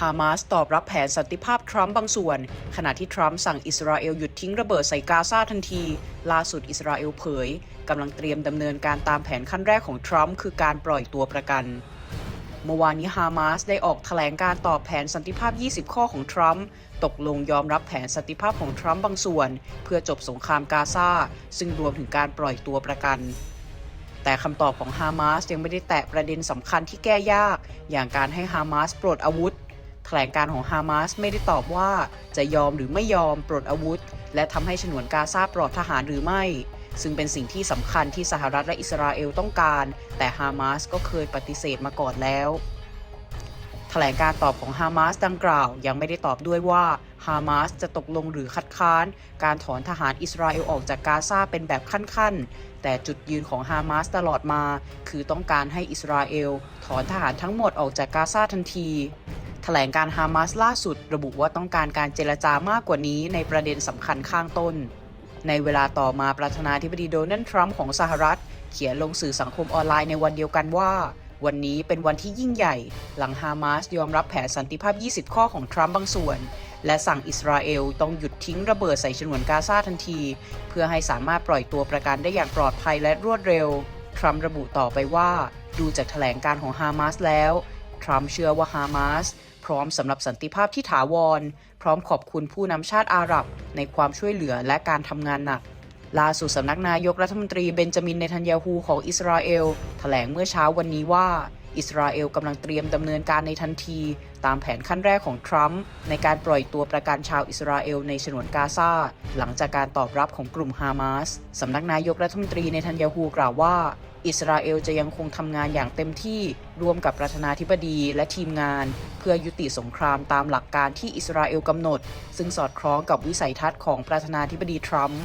ฮามาสตอบรับแผนสันติภาพทรัมป์บางส่วน ขณะที่ทรัมป์สั่งอิสราเอลหยุดทิ้งระเบิดใส่กาซาทันที ล่าสุดอิสราเอลเผยกำลังเตรียมดำเนินการตามแผนขั้นแรกของทรัมป์คือการปล่อยตัวประกันเมื่อวานนี้ฮามาสได้ออกแถลงการตอบแผนสันติภาพ 20 ข้อของทรัมป์ตกลงยอมรับแผนสันติภาพของทรัมป์บางส่วน เพื่อจบสงครามกาซาซึ่งรวมถึงการปล่อยตัวประกัน แต่คำตอบของฮามาสยังไม่ได้แตะประเด็นสำคัญที่แก้ยาก อย่างการให้ฮามาสปลดอาวุธ แถลงการของฮามาสไม่ได้ตอบว่าจะยอมหรือไม่ยอมปลดอาวุธ และทำให้ฉนวนกาซาปลอดทหารหรือไม่ ซึ่งเป็นสิ่งที่สำคัญที่สหรัฐและอิสราเอลต้องการ แต่ฮามาสก็เคยปฏิเสธมาก่อนแล้วแถลงการตอบของฮามาสดังกล่าวยังไม่ได้ตอบด้วยว่าฮามาสจะตกลงหรือคัดค้าน การถอนทหารอิสราเอลออกจากกาซาเป็นแบบขั้นๆ แต่จุดยืนของฮามาสตลอดมา คือต้องการให้อิสราเอลถอนทหารทั้งหมดออกจากกาซาทันที ถลงการฮามาสล่าสุดระบุว่าต้องการการเจรจามากกว่านี้ในประเด็นสำคัญข้างต้น ในเวลาต่อมาประธานาธิบดีโดนัลด์ทรัมป์ของสหรัฐ เขียนลงสื่อสังคมออนไลน์ในวันเดียวกันว่า วันนี้เป็นวันที่ยิ่งใหญ่ หลังฮามาสยอมรับแผนสันติภาพ 20 ข้อของทรัมป์บางส่วน และสั่งอิสราเอลต้องหยุดทิ้งระเบิดใส่ฉนวนกาซาทันที เพื่อให้สามารถปล่อยตัวประกันได้อย่างปลอดภัยและรวดเร็ว ทรัมป์ระบุต่อไปว่า ดูจากแถลงการของฮามาสแล้ว ทรัมป์เชื่อว่าฮามาสพร้อมสำหรับสันติภาพที่ถาวร พร้อมขอบคุณผู้นำชาติอาหรับ ในความช่วยเหลือและการทำงานหนักล่าสุดสำนักนายกรัฐมนตรีเบนจามินเนทันยาฮูของอิสราเอลแถลงเมื่อเช้าวันนี้ว่า อิสราเอลกำลังเตรียมดำเนินการในทันที ตามแผนขั้นแรกของทรัมป์ในการปล่อยตัวประกันชาวอิสราเอลในฉนวนกาซาหลังจากการตอบรับของกลุ่มฮามาสสำนักนายกรัฐมนตรีเนทันยาฮูกล่าวว่า อิสราเอลจะยังคงทำงานอย่างเต็มที่ร่วมกับประธานาธิบดีและทีมงาน เพื่อยุติสงครามตามหลักการที่อิสราเอลกำหนด ซึ่งสอดคล้องกับวิสัยทัศน์ของประธานาธิบดีทรัมป์